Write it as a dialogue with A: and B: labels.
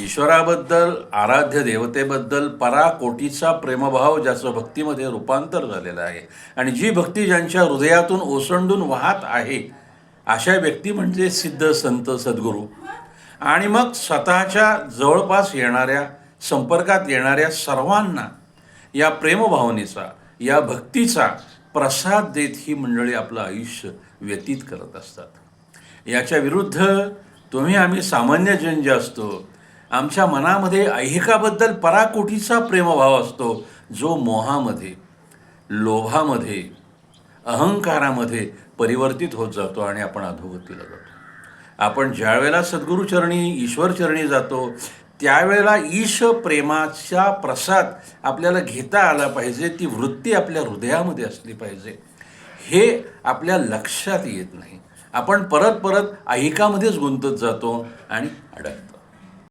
A: ईश्वराबद्दल आराध्य देवतेबद्दल पराकोटीचा प्रेमभाव ज्याचं भक्तीमध्ये रूपांतर झालेलं आहे. आणि जी भक्ती ज्यांच्या हृदयातून ओसंडून वाहत आहे अशा व्यक्ती म्हणजे सिद्ध संत सद्गुरू. आणि मग स्वतःच्या जवळपास येणाऱ्या संपर्कात येणाऱ्या सर्वांना या प्रेमभावनेचा या भक्तीचा प्रसाद देत ही मंडळी आपलं आयुष्य व्यतीत करत असतात. याच्या विरुद्ध तुम्ही आम्ही सामान्य जन जे असतो आमच्या मनामध्ये ऐहिकाबद्दल पराकोटीचा प्रेमभाव असतो जो मोहामध्ये लोभामध्ये अहंकारामध्ये परिवर्तित होत जातो आणि आपण अधोगतीला जातो. आपण ज्यावेळेला सद्गुरूचरणी ईश्वरचरणी जातो त्यावेळेला ईश प्रेमाचा प्रसाद आपल्याला घेता आला पाहिजे ती वृत्ती आपल्या हृदयामध्ये असली पाहिजे. हे आपल्या लक्षात येत नाही. आपण परत परत ऐकामध्येच गुंतत जातो आणि अडकतो.